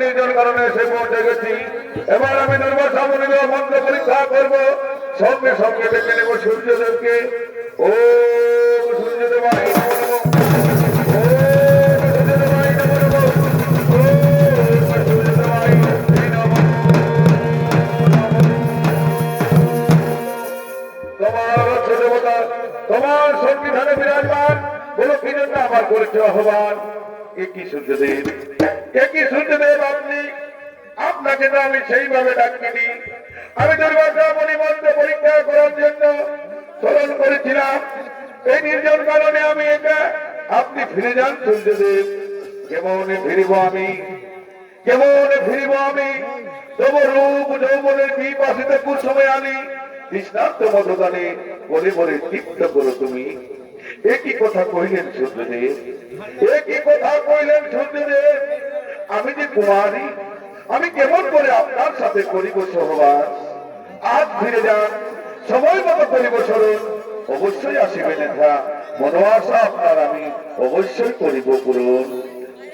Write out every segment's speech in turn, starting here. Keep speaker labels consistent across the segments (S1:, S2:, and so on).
S1: নির্জন কারণে সে পৌঁছে গেছি। এবার আমি দুর্বাসামনিক মন্ত্র পরীক্ষা করব। সঙ্গে সঙ্গে ডেকে নেব সূর্যদেবকে। ও সূর্যদেব তোমার সংবিধানে বিরাজমান। বলো কি জন্য আমার করেছে আহ্বান এ কি সূর্যদেব এ কি সূর্যদেব আপনি। আপনাকে তো আমি সেইভাবে ডাকিনি। আমি দুর্বাসা মণিমন্ত্র পরীক্ষা করার জন্য স্মরণ করেছিলাম। এই নির্জন কারণে আমি এটা আপনি ফিরে যান সূর্যদেব। কেমন ফিরিব আমি? কেমন ফিরিব আমি? তব যৌবনের বিপাশিত কুসুমে আনি কৃষ্ণার্থ মতদানে বলে বলে তৃপ্ত করো তুমি। একই কথা কইলেন সূর্যদেব একই কথা কইলেন সূর্যদেব আমি যে কুমারী, আমি কেমন করে আপনার সাথে করিব সহবাস? আজ ফিরে যান, সময় মতো করিব স্মরণ। অবশ্যই আসিবে লেখা মনোয়াসা আপনার আমি অবশ্যই করিব পূরণ।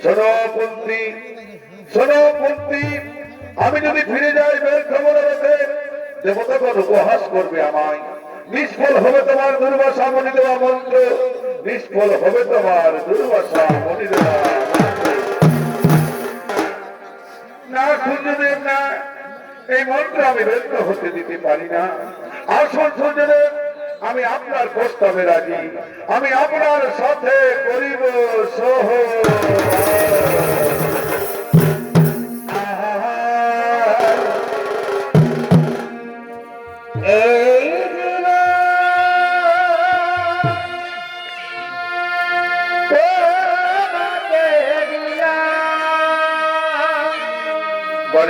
S1: সনপন্থী সনপন্থী আমি যদি ফিরে যাই বের খবর দেবতাগণ উপহাস করবে আমায়। নিষ্ফল হবে তোমার দুর্বাসা মনি দেওয়া মন্ত্র। নিষ্ফল হবে তোমার দুর্বাসা মনি দেওয়া। না না, এই মন্ত্র আমি ব্যক্ত হতে দিতে পারি না। আসল সূর্যদেব আমি আপনার প্রস্তাবে রাজি। আমি আপনার সাথে করিব সহ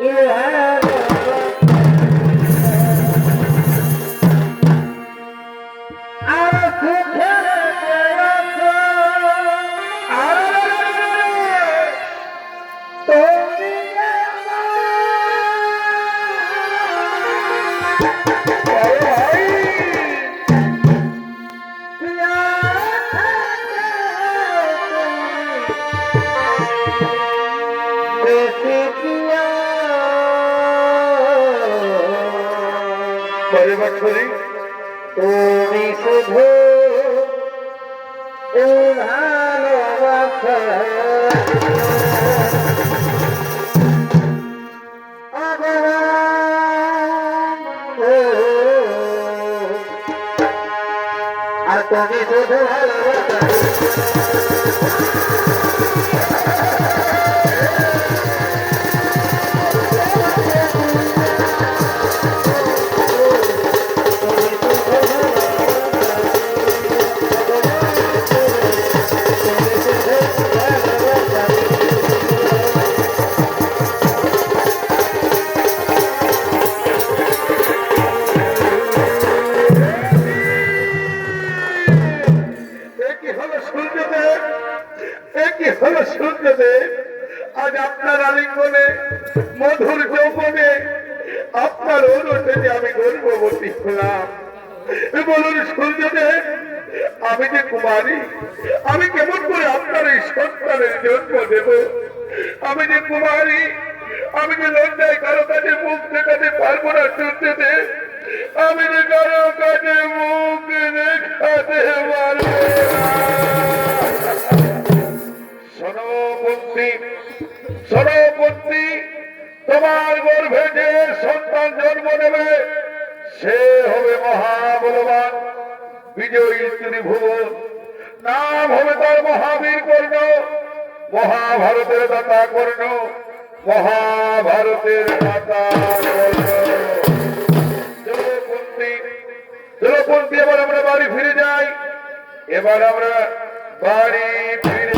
S2: Iya.
S1: বলে বাক্ষরী
S2: তুমি শুধু আর তুমি শুধু ভালোবাসা।
S1: মধুর যৌবনে আপনার অনুষ্ঠে আমি গর্ভবতী হলাম। বলুন, সূর্যদেব, আমি যে কুমারী, আমি কেমন করে আপনার এই সন্তানের জন্ম দেব? আমি যে কুমারী, আমি যে লজ্জায় কারও কাছে মুখ দেখাতে পারব না সূর্যদেব, আমি যে কারও কাছে মুখ দেখাতে পারব সনপন্থী সনপন্থী তোমার গর্ভে যে সন্তান জন্ম নেবে, সে হবে মহাবলবান, বিজয়ী ত্রিভুবন। নাম হবে তার মহাবীর কর্ণ, মহাভারতের দাতা কর্ণ, মহাভারতের দাতা জলপন্থী, এবার আমরা বাড়ি ফিরে যাই। এবার আমরা বাড়ি ফিরে